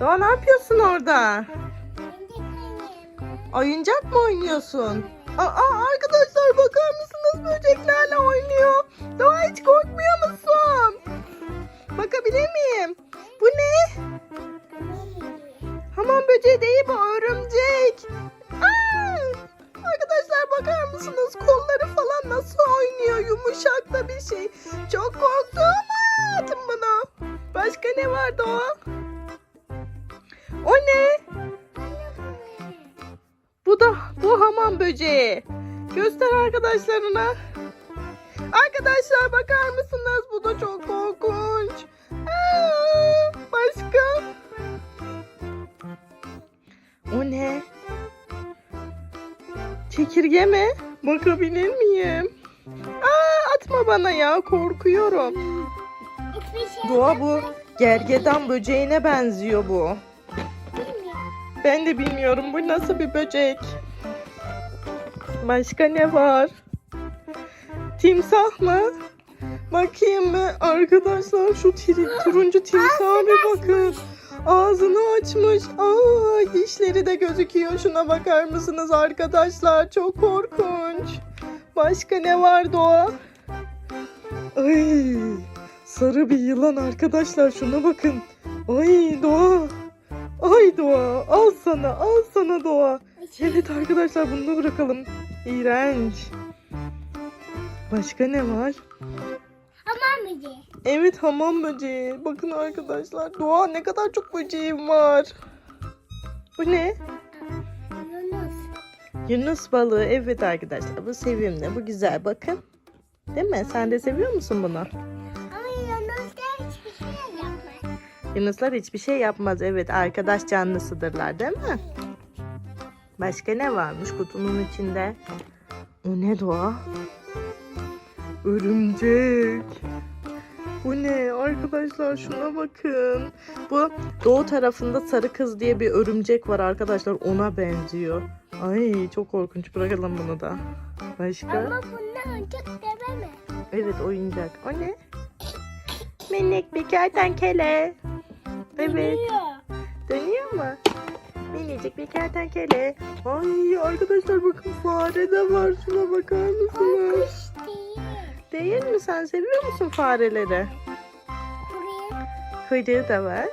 Doğa ne yapıyorsun orada? Oyuncak mı oynuyorsun? Aa arkadaşlar bakar mısınız böceklerle oynuyor. Doğa hiç korkmuyor musun? Bakabilir miyim? Bu ne? Hamam böceği değil bu örümcek. Aa! Arkadaşlar bakar mısınız kolları falan nasıl oynuyor yumuşak da bir şey. Çok korktum atın bunu. Başka ne vardı o? O ne? Bu da bu hamam böceği. Göster arkadaşlarına. Arkadaşlar bakar mısınız? Bu da çok korkunç. Aa, başka? O ne? Çekirge mi? Bakabilir miyim? Aa, atma bana ya korkuyorum. Doğa bu gergedan böceğine benziyor bu. Ben de bilmiyorum bu nasıl bir böcek. Başka ne var? Timsah mı? Bakayım mı? Arkadaşlar şu tiri- turuncu timsaha bir bakın. Ağzını açmış. Aa, dişleri de gözüküyor. Şuna bakar mısınız arkadaşlar? Çok korkunç. Başka ne var Doğa? Ay, sarı bir yılan arkadaşlar. Şuna bakın. Ay Doğa. Ay Doğa. Al sana. Al sana Doğa. Evet arkadaşlar bunu da bırakalım. İğrenç. Başka ne var? Hamam böceği. Evet hamam böceği. Bakın arkadaşlar. Doğa ne kadar çok böceğim var. Bu ne? Yunus. Yunus balığı. Evet arkadaşlar. Bu sevimli. Bu güzel. Bakın. Değil mi? Sen de seviyor musun bunu? Ama Yunuslar hiçbir şey. Yunuslar hiçbir şey yapmaz. Evet arkadaş canlısıdırlar değil mi? Başka ne varmış kutunun içinde? O ne Doğa? Örümcek. Bu ne arkadaşlar şuna bakın. Bu doğu tarafında sarı kız diye bir örümcek var arkadaşlar ona benziyor. Ay çok korkunç bırakalım bunu da. Başka? Ama bundan çok dememe. Evet oyuncak. O ne? Minik bir kertenkele. Evet. Biliyor. Dönüyor mu? Minicik bir kertenkele. Ay arkadaşlar bakın fare de var. Şuna bakar mısınız? Kuş değil. Değil mi? Sen seviyor musun fareleri? Buraya Kuyruğu da var.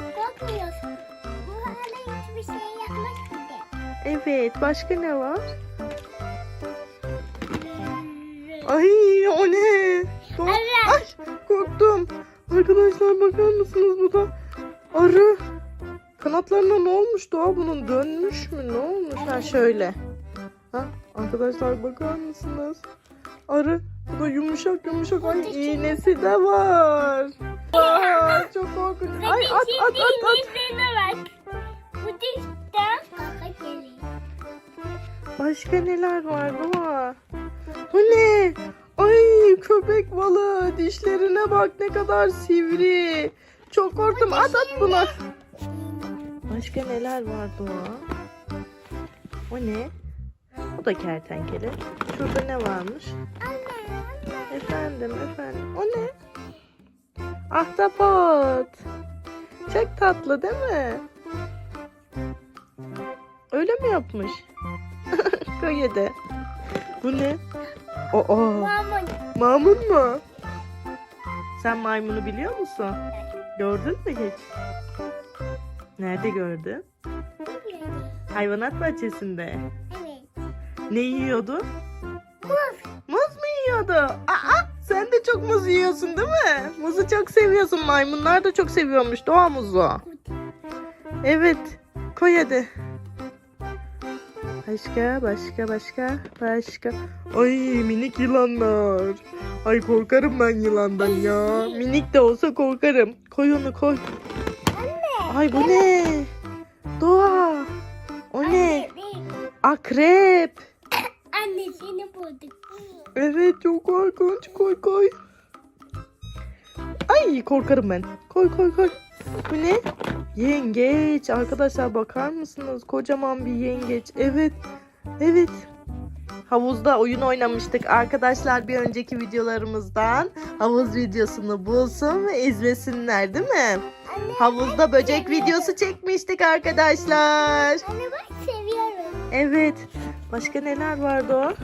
bakmıyorsun. Bu hala hiçbir şey. Evet. Başka ne var? Ay o ne? Ko- Arı. Ay korktum. Arkadaşlar bakar mısınız bu da arı. Kanatlarına ne olmuş Doğa bunun dönmüş mü ne olmuş ha şöyle. Ha arkadaşlar bakar mısınız? Arı bu da yumuşak yumuşak ay iğnesi de var. Aa, çok korkunç. Ay at at at at. Bu. Başka neler var Doğa? Bu ne? Ay köpek balığı dişlerine bak ne kadar sivri. Çok korktum at at bunu. Başka neler var Doğa? O ne? O da kertenkele. Şurada ne varmış? Efendim efendim. O ne? Ahtapot. Çok tatlı değil mi? Öyle mi yapmış? Köyede. Bu ne? Aa, Mamun. maymun mu? Sen maymunu biliyor musun? Gördün mü hiç? Nerede gördün? Hayvanat bahçesinde. Evet. Ne yiyordu? Muz. Muz mu yiyordu? Aa, sen de çok muz yiyorsun değil mi? Muzu çok seviyorsun. Maymunlar da çok seviyormuş doğa muzu. Evet. Koy hadi. Başka, başka, başka, başka. Ay minik yılanlar. Ay korkarım ben yılandan ya. Minik de olsa korkarım. Koy onu koy. Anne. Ay bu ne? Doğa. O ne? Akrep. Anne seni bulduk. Evet çok korkunç. Koy koy. Ay korkarım ben. Koy koy koy. Bu ne? Yengeç. Arkadaşlar bakar mısınız? Kocaman bir yengeç. Evet. Evet. havuzda oyun oynamıştık. Arkadaşlar bir önceki videolarımızdan havuz videosunu bulsun ve izlesinler değil mi? Anne, Havuzda böcek videosu çekmiştik arkadaşlar. anne bak seviyorum. Evet. Başka neler vardı o?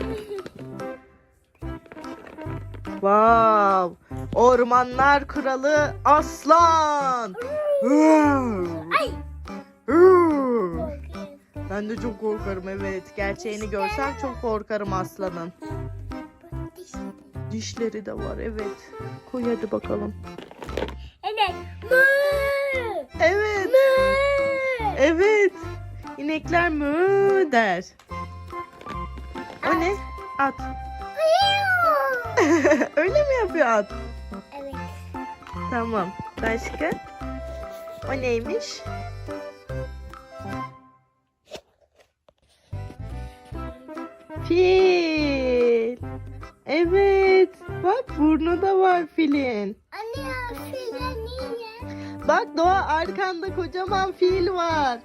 Wow. Ormanlar kralı aslan. Ay. Ben de çok korkarım evet. Gerçeğini görsem çok korkarım aslanın. Dişleri. De var evet. Koy hadi bakalım. Evet. Evet. Evet. İnekler mü der. O ne? At. Öyle mi yapıyor at? Tamam. Başka? O neymiş? Fil. Evet. Bak burnu da var filin. Anne şöyle niye? Bak Doğa arkanda kocaman fil var.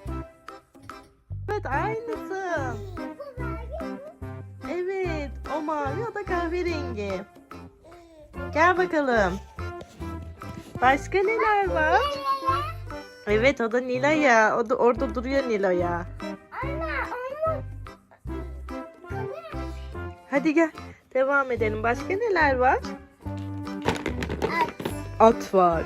Evet aynısı. Evet o mavi o da kahverengi. Gel bakalım. Başka neler var? Evet o da Nilo'ya. O da orada duruyor. Anne onu. Hadi gel. Devam edelim. Başka neler var? At. At var.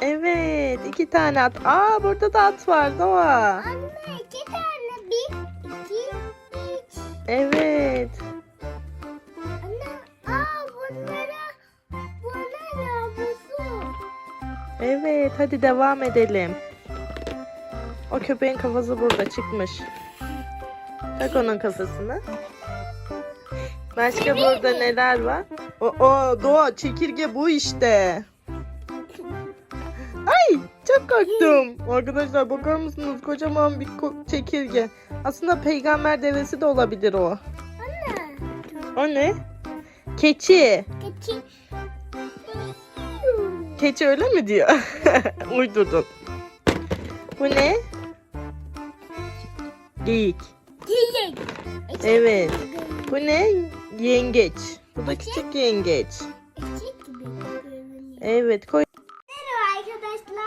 Evet iki tane at. Aa burada da at var Doğa. anne iki tane. Bir, iki, üç. Evet. Evet hadi devam edelim. O köpeğin kafası burada çıkmış. Tak onun kafasını. Başka burada neler var? O, o Doğa çekirge bu işte. Ay çok korktum. Arkadaşlar bakar mısınız kocaman bir ko- çekirge. Aslında peygamber devesi de olabilir o. Anne. O ne? Keçi. Keçi. Keçi öyle mi diyor? Uydurdun. Bu ne? Geyik. Giyik. Evet. Bu ne? Yengeç. Bu da küçük yengeç. Evet koy. Merhaba arkadaşlar.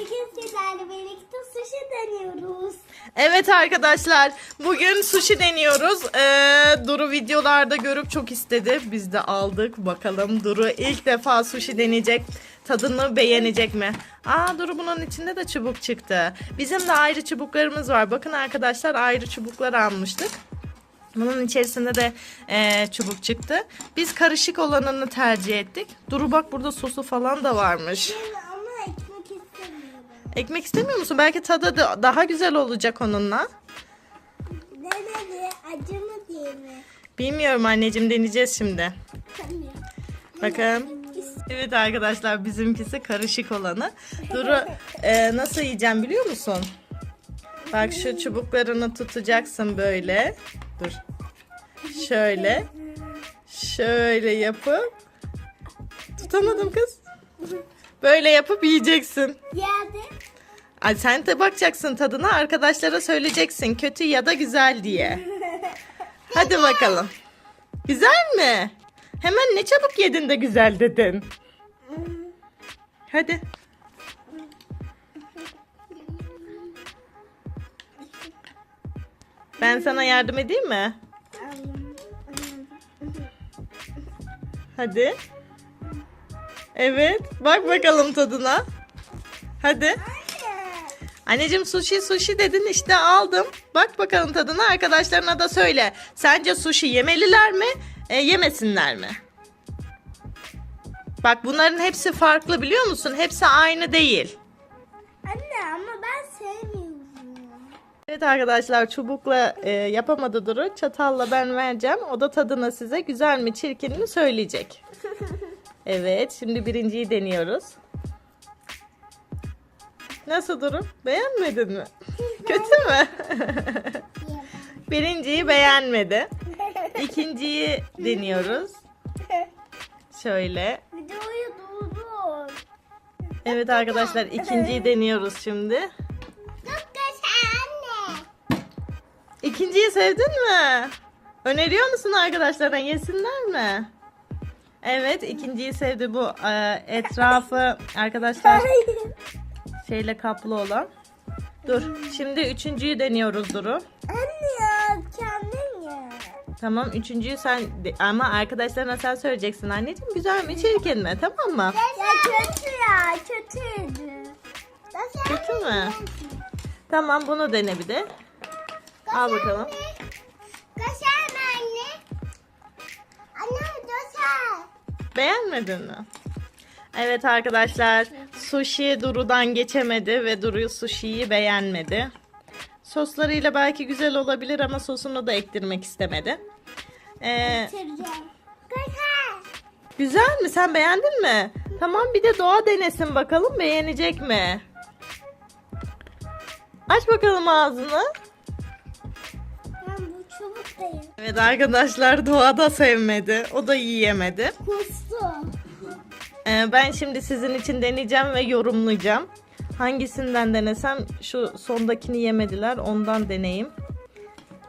Bugün sizlerle birlikte sushi deniyoruz. Evet arkadaşlar bugün sushi deniyoruz. Ee, Duru videolarda görüp çok istedi. Biz de aldık. Bakalım Duru ilk defa sushi deneyecek. Tadını beğenecek mi? Aa Duru bunun içinde de çubuk çıktı. Bizim de ayrı çubuklarımız var. Bakın arkadaşlar ayrı çubuklar almıştık. Bunun içerisinde de ee, çubuk çıktı. Biz karışık olanını tercih ettik. Duru bak burada sosu falan da varmış. Ama ekmek istemiyorum. Ekmek istemiyor musun? Belki tadı da daha güzel olacak onunla. Ne dedi? Acı mı diye mi? Bilmiyorum anneciğim deneyeceğiz şimdi. Tanıyorum. Evet arkadaşlar bizimkisi karışık olanı. Duru e, nasıl yiyeceğim biliyor musun? Bak şu çubuklarını tutacaksın böyle. Dur. Şöyle. Şöyle yapıp. Tutamadım kız. Böyle yapıp yiyeceksin. Geldi. Ay sen de bakacaksın tadına arkadaşlara söyleyeceksin kötü ya da güzel diye. Hadi bakalım. Güzel mi? Hemen ne çabuk yedin de güzel dedin. Hadi. Ben sana yardım edeyim mi? Hadi. Evet. Bak bakalım tadına. Hadi. Anneciğim sushi sushi dedin işte aldım. Bak bakalım tadına arkadaşlarına da söyle. Sence sushi yemeliler mi? E, yemesinler mi? Bak bunların hepsi farklı biliyor musun? Hepsi aynı değil. Anne ama ben sevmiyorum. Evet arkadaşlar çubukla e, yapamadı Duru. Çatalla ben vereceğim. O da tadına size güzel mi çirkin mi söyleyecek. Evet şimdi birinciyi deniyoruz. Nasıl Duru? Beğenmedin mi? Kötü mü? Birinciyi beğenmedi. İkinciyi deniyoruz. Şöyle. Videoyu durdur. Evet arkadaşlar ikinciyi deniyoruz şimdi. Çok güzel anne. İkinciyi sevdin mi? Öneriyor musun arkadaşlarına yesinler mi? Evet ikinciyi sevdi bu e, etrafı arkadaşlar şeyle kaplı olan. Dur şimdi üçüncüyü deniyoruz Duru. Anne ya. Tamam üçüncüyü sen ama arkadaşlarına sen söyleyeceksin anneciğim güzel mi çirkin mi tamam mı? Ya kötü ya kötüydü. Kötü mü? Tamam bunu dene bir de. Al bakalım. Kaşar mı anne? Anne kaşar. Beğenmedin mi? Evet arkadaşlar sushi Duru'dan geçemedi ve Duru sushi'yi beğenmedi. Soslarıyla belki güzel olabilir ama sosunu da ektirmek istemedi. Ee, güzel mi? Sen beğendin mi? Tamam bir de Doğa denesin bakalım beğenecek mi? Aç bakalım ağzını. Ben bu çubuktayım. Evet arkadaşlar Doğa da sevmedi. O da yiyemedi. Kustu. Ee, ben şimdi sizin için deneyeceğim ve yorumlayacağım. Hangisinden denesem şu sondakini yemediler ondan deneyeyim.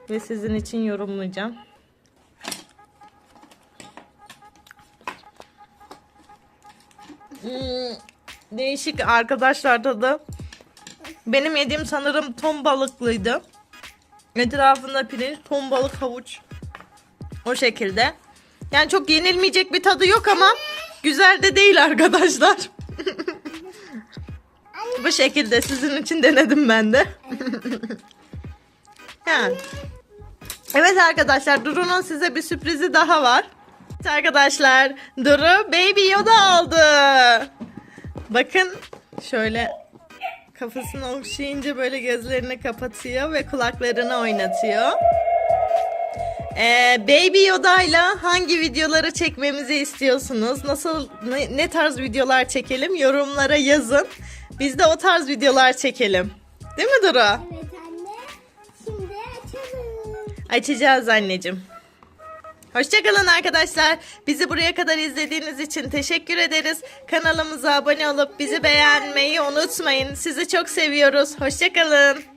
Ve sizin için yorumlayacağım. Hmm, değişik arkadaşlar tadı. Benim yediğim sanırım ton balıklıydı. Etrafında pirinç, ton balık, havuç. O şekilde. Yani çok yenilmeyecek bir tadı yok ama güzel de değil arkadaşlar. Bu şekilde sizin için denedim ben de. yani. Evet arkadaşlar Duru'nun size bir sürprizi daha var. Evet arkadaşlar Duru Baby Yoda aldı. Bakın şöyle kafasını okşayınca böyle gözlerini kapatıyor ve kulaklarını oynatıyor. Ee, Baby Yoda'yla hangi videoları çekmemizi istiyorsunuz? Nasıl ne, ne tarz videolar çekelim? Yorumlara yazın. Biz de o tarz videolar çekelim. Değil mi Duru? Evet anne. Şimdi açalım. Açacağız anneciğim. Hoşçakalın arkadaşlar. Bizi buraya kadar izlediğiniz için teşekkür ederiz. Kanalımıza abone olup bizi beğenmeyi unutmayın. Sizi çok seviyoruz. Hoşçakalın.